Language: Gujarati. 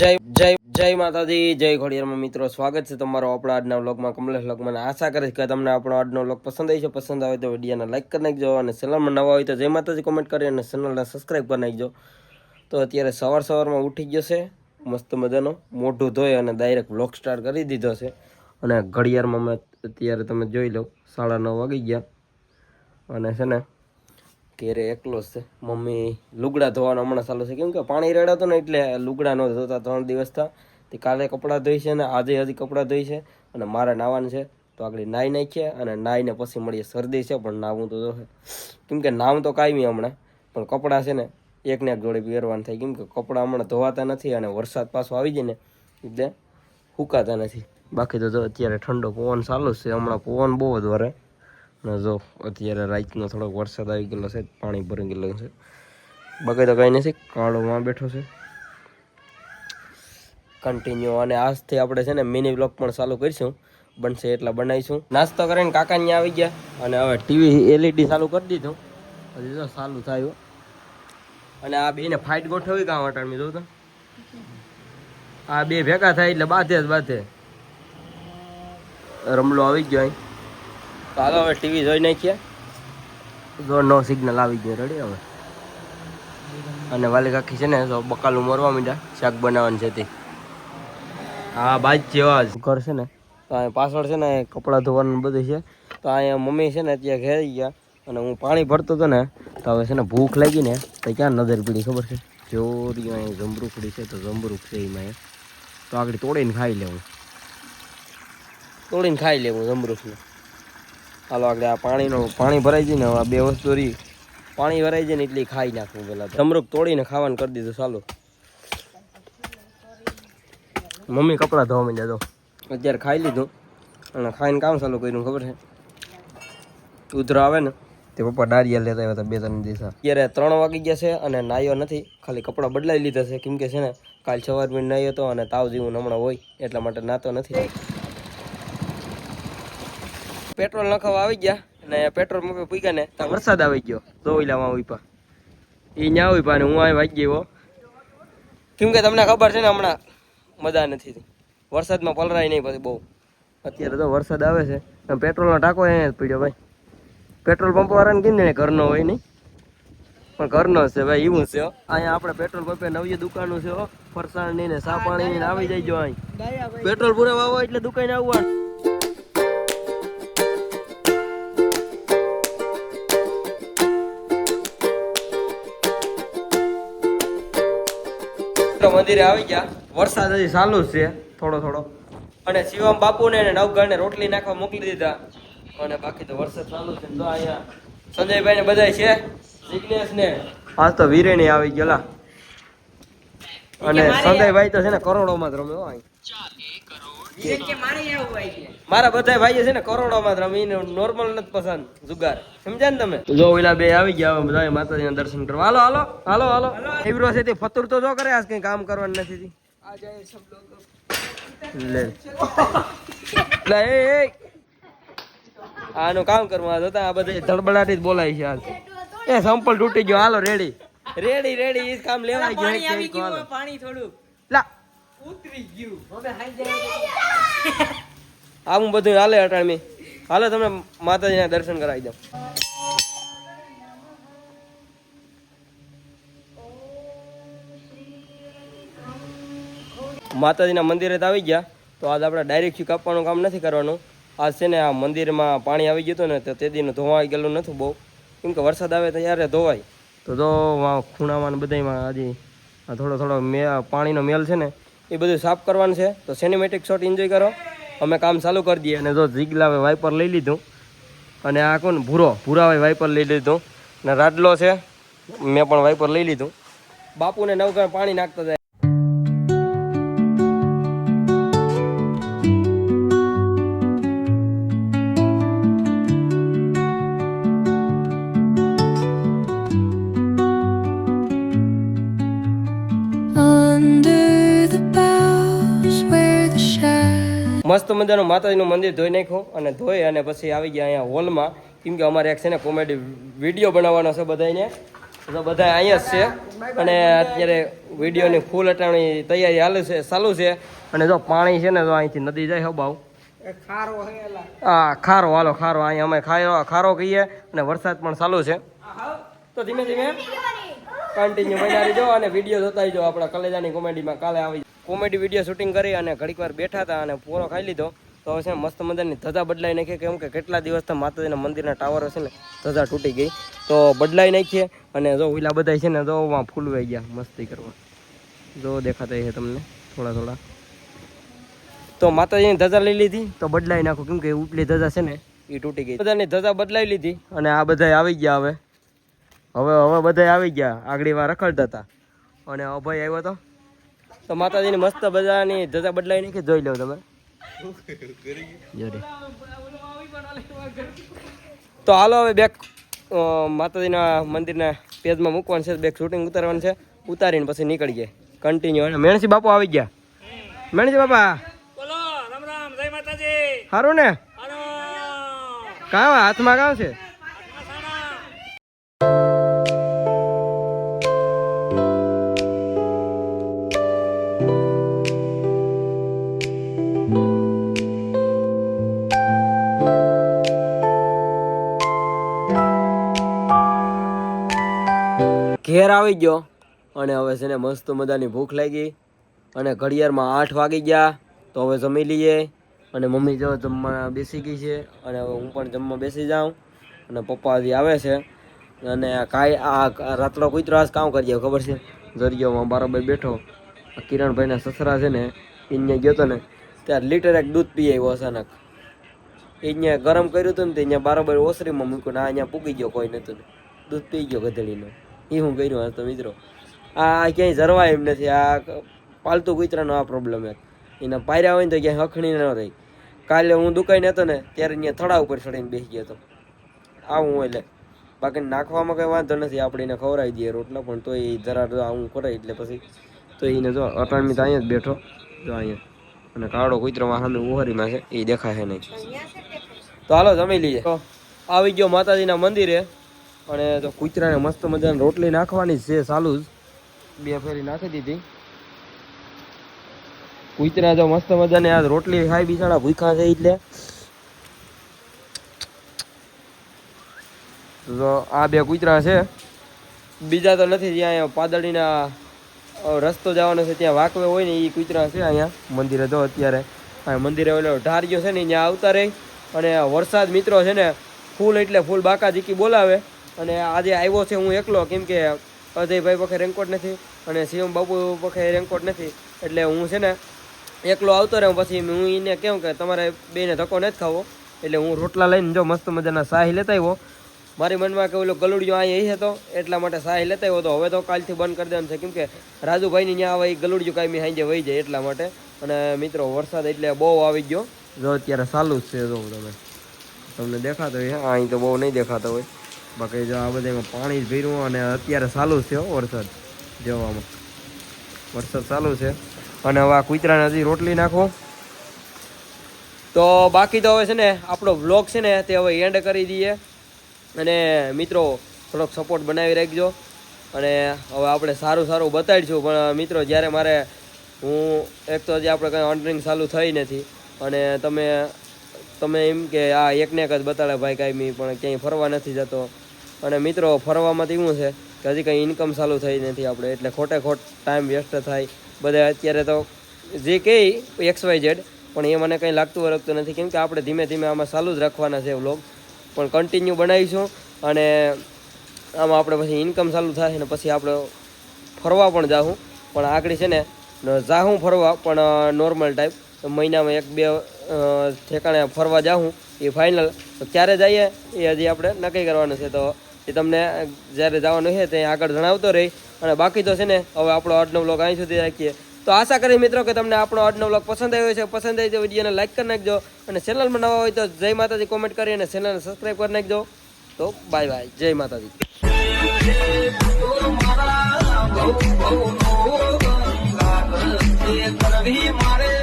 જય જય જય માતાજી, જય ઘોડિયારમાં મિત્રો, સ્વાગત છે તમારો આપણા આજના વ્લોગમાં. કમલેશ વ્લોગમાં આશા કરીશ કે તમને આપણો આજનો વ્લોગ પસંદ આવી છે. પસંદ આવે તો વિડીયોને લાઇક કરી નાખજો અને ચેનલમાં નવા હોય તો જય માતાજી કોમેન્ટ કરી અને ચેનલને સબસ્ક્રાઈબ કરી નાખજો. તો અત્યારે સવાર સવારમાં ઉઠી ગયો છે, મસ્ત મજાનો. મોઢું ધોઈ અને ડાયરેક્ટ વ્લોગ સ્ટાર્ટ કરી દીધો છે. અને ઘડિયાળમાં મેં અત્યારે તમે જોઈ લો, સાડા નવ વાગી ગયા. અને છે ને ઘેરે એકલો જ છે. મમ્મી લુગડા ધોવાનું હમણાં ચાલુ છે. કેમ કે પાણી રેડાતું ને એટલે લુગડા ન ધોતા ત્રણ દિવસ થા. તે કાલે કપડાં ધોઈ છે ને આજે હજી કપડાં ધોઈ છે અને મારે નાવાનું છે. તો આગળ નાહી નાખીએ અને નાહીને પછી મળીએ. શરદી છે પણ નાવું તો જોશે કેમ કે નામ તો કાંઈ હમણાં. પણ કપડાં છે ને એક ને એક જોડે પહેરવાનું થાય. કેમ કે કપડાં હમણાં ધોવાતા નથી અને વરસાદ પાછો આવી જાય ને એટલે સુકાતા નથી. બાકી તો જો અત્યારે ઠંડો પવન ચાલુ છે. હમણાં પવન બહુ જ વરે. અને જો, અત્યારે રાતનો થોડોક વરસાદ આવી ગયેલો છે, પાણી ભરી ગયેલું છે. બાકી તો કંઈ નથી કાળોમાં બેઠો છે. કન્ટિન્યુ અને આજથી આપણે છે ને મિની બ્લોગ પણ ચાલુ કરીશું. બનશે એટલા બનાવીશું. નાસ્તો કરીને કાકા ત્યાં આવી ગયા અને હવે ટીવી એલઈડી ચાલુ કરી દીધું. હજી તો ચાલુ થયું. અને આ બેને ફાઇટ ગોઠવી કાં વટાણ જોઉં તો. આ બે ભેગા થાય એટલે બાધે જ બાધે. રમલો આવી ગયો અહીં. તો હાલો હવે ટીવી જોઈ નાખીએ. જો નો સિગ્નલ આવી ગયો રેડી હવે? અને વાલી કાકી છે ને તો બકાલું મરવા માંડ્યા શાક બનાવવાનું છે તે. હા બાજ જેવા ઘર છે ને તો પાછળ છે ને કપડાં ધોવાનું બધું છે. તો અહીંયા મમ્મી છે ને ત્યાં ઘેર ગયા. અને હું પાણી ભરતો હતો ને તો હવે છે ને ભૂખ લાગી ને તો ક્યાં નજર પડી ખબર છે? જોરી અહીંયા જમરૂખડી છે તો જમરૂખ છે એમાં તો આગળ તોડીને ખાઈ લેવું. તોડીને ખાઈ લેવું જમરૂખને હાલો, આગળ આ પાણીનો, પાણી ભરાઈ જાય ને, હવે બે વસ્તુ રહી. પાણી ભરાઈ જાય ને એટલી ખાઈ નાખવું પેલા જમરૂખ તોડીને ખાવાનું કરી દીધું, ચાલો. મમ્મી કપડાં ધોવા માંડ્યા તો. અત્યારે ખાઈ લીધું. અને ખાઈને કામ ચાલુ કર્યું, ખબર છે? ઉધરો આવે ને, તે પપ્પા ડારિયા લેતા આવ્યા હતા બે ત્રણ દિવસ. અત્યારે ત્રણ વાગી ગયા છે અને નાયો નથી, ખાલી કપડાં બદલાઈ લીધા છે. કેમ કે છે ને, કાલ સવારમાં નાયો હતો અને તાવ જેવું હમણાં હોય, એટલા માટે નાતો નથી. પેટ્રોલ નાખવા આવી ગયા અને પેટ્રોલ મમ્મી પૂગ્યા ને ત્યાં વરસાદ આવી ગયો. દોઈલામાં ઉઈપા એ ન્યા ઉઈપા ને હું અહીં વાગી ગયો કેમ કે તમને ખબર છે ને હમણાં મજા નથી વરસાદમાં પલરાય નહીં પછી બહુ. અત્યારે તો વરસાદ આવે છે. અને પેટ્રોલનો ટાંકો અહીંયા જ પડ્યો ભાઈ. પેટ્રોલ પંપ વાળાને કીધું ને ઘરનો હોય નહીં. પણ ઘરનો છે ભાઈ એવું છે અહીંયા આપણે પેટ્રોલ પંપે નવી દુકાનો છે ફરસાણ ને સાપાણી આવી જાય જો અહીં. પેટ્રોલ પુરાવા એટલે દુકાને આવવાનું તો મંદિરે આવી ગયા. વરસાદ હજી ચાલુ જ છે થોડો થોડો. અને શિવમ બાપુને ને નવગણને રોટલી નાખવા મોકલી દીધા. અને બાકી તો વરસાદ ચાલુ છે તો અહીંયા સંજયભાઈ ને બધા છે. જિજ્ઞેશ ને આજ તો વીરેણી આવી ગયેલા. અને સંજયભાઈ તો છે ને કરોડોમાં જ રમે અહીં. મારા બધા ભાઈઓ છે ને કરોડોમાં જ રમીને નોર્મલ નથી પસંદ જુગાર. સમજ્યા ને તમે? જો ઓલા બે આવી ગયા હવે બધા માતાજીના દર્શન કરવા. હાલો હાલો હાલો હાલો. એવરો છે તે ફતુર તો જો કરે આજ કઈ કામ કરવાનું નથી. લે. લે એ આનું કામ કરવા જતા આ બધા ધડબડાટી જ બોલાય છે આજ. એ સંપલ તૂટી ગયો. હાલો રેડી રેડી રેડી ઈ કામ લેવાય ગયો. પાણી થોડું લા. ઉતરી ગયું. આવું બધું હાલે અટાણમી હાલો તમે માતાજીના દર્શન કરાવી દો. માતાજીના મંદિરે તો આવી ગયા તો આજ આપણે ડાયરેક્ટ કાપવાનું કામ નથી કરવાનું. આજ છે ને આ મંદિરમાં પાણી આવી ગયું હતું ને તો તે દીનું ધોવાઈ ગયેલું નથી બહુ. કેમ કે વરસાદ આવે ત્યારે ધોવાય. તો જો આ ખૂણામાં ને બધામાં હજી થોડો થોડો મે પાણીનો મેલ છે ને એ બધું સાફ કરવાનું છે. તો સિનેમેટિક શોટ એન્જોય કરો. અમે કામ ચાલુ કરી દઈએ. અને જો જીગલાવે વાઇપર લઈ લીધું. અને આ કોણ? ભૂરો. ભૂરાવે વાઇપર લઈ લીધું. ને રાડલો છે. મેં પણ વાઇપર લઈ લીધું. બાપુને નવગણ પાણી નાખતા જાય. મસ્ત મજાનું માતાજીનું મંદિર ધોઈ નાખ્યું અને ધોઈ અને પછી આવી ગયા અહીંયા હોલમાં. કેમ કે અમારે એક છે ને કોમેડી વીડિયો બનાવવાનો છે બધાને તો બધા અહીંયા જ છે. અને અત્યારે વિડીયોની ફૂલ અટાણી તૈયારી હાલે છે ચાલુ છે. અને જો પાણી છે ને તો અહીંથી નદી જાય હો ખારો હે ખારો હાલો ખારો. અહીંયા અમે ખારો ખારો કહીએ અને વરસાદ પણ ચાલુ છે. તો ધીમે ધીમે. કન્ટિન્યુ બન્યા જો અને વીડિયો જોતા જો આપણા કલેજાની કોમેડીમાં કાલે આવી કોમેડી વીડિયો શૂટિંગ કરી અને ઘડીક વાર બેઠા હતા અને પૂરો ખાઈ લીધો. તો હવે છે મસ્ત મજાની ધજા બદલાઈ નાખી. કેમ કે કેટલા દિવસથી માતાજીના મંદિરના ટાવર છે ને, ધજા તૂટી ગઈ. તો બદલાઈ નાખીએ અને જો ઓલા બધા છે ને જો વાં ફૂલવાઈ ગયા મસ્તી કરવા. જો દેખાતા છે તમને થોડા થોડા. તો માતાજીની ધજા લઈ લીધી. તો બદલાઈ નાખો. કેમ કે ઉપલી ધજા છે ને એ તૂટી ગઈ. બધાની ધજા બદલાઈ લીધી અને આ બધા આવી ગયા હવે. હવે હવે બધા આવી ગયા. આગળી વાર રખડતા હતા. અને અભય આવ્યો તો? તો માતાજીની મસ્ત બધાની ધજા બદલાઈ કે જોઈ લો તમે. તો હાલો હવે બેક માતાજીના મંદિરના પેજમાં મૂકવાનું છે બેક શૂટિંગ ઉતારવાનું છે. ઉતારીને પછી નીકળી જાય કન્ટિન્યુ અને મેણસી બાપુ આવી ગયા. મેણસી બાપા. બોલો રામ રામ જય માતાજી. સારું ને? કાં હાથમાં કાં છે? આવી ગયો. અને હવે છે ને મસ્ત મજાની ભૂખ લાગી. અને ઘડિયાળમાં આઠ વાગી ગયા. તો હવે જમી લઈએ. અને મમ્મી જો જમવા બેસી ગઈ છે. અને હવે હું પણ જમવા બેસી જાઉં. અને પપ્પા હજી આવે છે. અને કાંઈ આ રાતનો કૂતરો આજ કામ કરી જાય ખબર છે? દરિયોમાં બરાબર બેઠો. કિરણભાઈના સસરા છે ને એને ગયો તો ને ત્યારે લીટર એક દૂધ પી આવ્યો અચાનક. અહીંયા ગરમ કર્યું હતું ને, તે અહીંયા બરાબર ઓસરીમાં મૂક્યું ને આ અહીંયા પૂકી ગયો કોઈ નતું દૂધ પી ગયો ગધેડીનો. એ હું કર્યું આ તો મિત્રો. આ ક્યાંય જરવાય એમ નથી. આ પાલતુ કૂતરાનો આ પ્રોબ્લેમ એક. એના પાયરા હોય ને તો ક્યાંય હખણી ન રહી. કાલે હું દુકાઈને હતો ને, ત્યારે અહીંયા થડા ઉપર ચડીને બેસી ગયો હતો. આવું એટલે. બાકી નાખવામાં કંઈ વાંધો નથી. આપણે એને ખવડાવી દઈએ રોટલા, પણ તો એ જરા આવું કરે એટલે પછી તો એને જો અટાણમી તો અહીંયા જ બેઠો. જો અહીંયા. અને કાળો કૂતરોમાં સામે ઉહરીમાં છે. એ દેખાશે નહીં. તો હાલો જમી લઈએ. આવી ગયો માતાજીના મંદિરે. અને તો કૂતરાને મસ્ત મજાની રોટલી નાખવાની છે ચાલુ જ. બે ફેરી નાખી દીધી. કૂતરા જો મસ્ત મજાની આ રોટલી ખાઈ બિચારા ભૂખા છે એટલે. તો આ બે કૂતરા છે. બીજા તો નથી જ્યાં પાદળીના રસ્તો જવાનો છે ત્યાં વાકવે હોય ને એ કૂતરા છે અહીંયા મંદિરે જો અત્યારે. આ મંદિરે ઓલો ઢારિયો છે ને ત્યાં આવતા રહી અને વરસાદ મિત્રો છે ને ફૂલ એટલે ફૂલ બાકા જીકી બોલાવે. અને આજે આવ્યો છે હું એકલો, કેમ કે અજયભાઈ પખે રેન્કોટ નથી અને શિવમ બાપુ પખે રેન્કોટ નથી. એટલે હું છે ને એકલો આવતો રહ્યો પછી હું એને કેમ કે તમારે બેને ધક્કો નથી ખાવો. એટલે હું રોટલા લઈને જો મસ્ત મજાના શાહી લેતા આવ્યો. મારી મનમાં કે ઓલો ગલુડિયો અહીંયા હતો એટલા માટે શાહી લેતા આવ્યો તો હવે તો કાલથી બંધ કરી દેવાનું છે. કેમ કે રાજુભાઈની ત્યાં આવે એ ગલુડિયું કાંઈ સાંજે વહી જાય એટલા માટે. અને મિત્રો, વરસાદ એટલે બહુ આવી ગયો. જો અત્યારે ચાલુ જ છે, જો તમે તમને દેખાતો હોય અહીં તો બહુ નહીં દેખાતો હોય. બાકી જો આ બધામાં પાણી જ ભર્યું અને અત્યારે ચાલુ છે વરસાદ જોવામાં વરસાદ ચાલુ છે. અને હવે આ કૂતરાને હજી રોટલી નાખો. તો બાકી તો હવે છે ને આપણો વ્લોગ છે ને તે હવે એન્ડ કરી દઈએ. અને મિત્રો થોડોક સપોર્ટ બનાવી રાખજો. અને હવે આપણે સારું સારું બતાડીશું. પણ મિત્રો જ્યારે મારે હું એક તો હજી આપણે કંઈ ઓર્ડરિંગ ચાલુ થઈ નથી. અને તમે તમે એમ કે આ એકને એક જ બતાડે ભાઈ કાંઈ પણ ક્યાંય ફરવા નથી જતો. અને મિત્રો, ફરવામાંથી એવું છે કે હજી કંઈ ઇન્કમ ચાલુ થઈ નથી આપણે, એટલે ખોટે ખોટ ટાઈમ વેસ્ટ થાય. બધા અત્યારે તો જે કહે એક્સ વાય ઝેડ, પણ એ મને કંઈ લાગતું વળગતું નથી. કેમ કે આપણે ધીમે ધીમે આમાં ચાલુ જ રાખવાના છે વ્લોગ પણ કન્ટિન્યુ બનાવીશું અને આમાં આપણે પછી ઇન્કમ ચાલુ થાય ને પછી આપણે ફરવા પણ જાઉં પણ આગળ છે ને જાહું ફરવા, પણ નોર્મલ ટાઈપ મહિનામાં એક બે ઠેકાણે ફરવા જાઉં એ ફાઇનલ તો ક્યારે જઈએ? એ હજી આપણે નક્કી કરવાનું છે. તો એ તમને જ્યારે જવાનું છે તે આગળ જણાવતો રહી. અને બાકી તો છે ને, હવે આપણો આજનો બ્લોગ અહીં સુધી રાખીએ. તો આશા કરી મિત્રો કે તમને આપણો આજનો બ્લોગ પસંદ આવ્યો છે પસંદ આવી જાય વિડીયોને લાઇક કરી નાખજો. અને ચેનલમાં નવા હોય તો જય માતાજી કોમેન્ટ કરી અને ચેનલને સબસ્ક્રાઈબ કરી નાખજો. તો બાય બાય જય માતાજી. મારે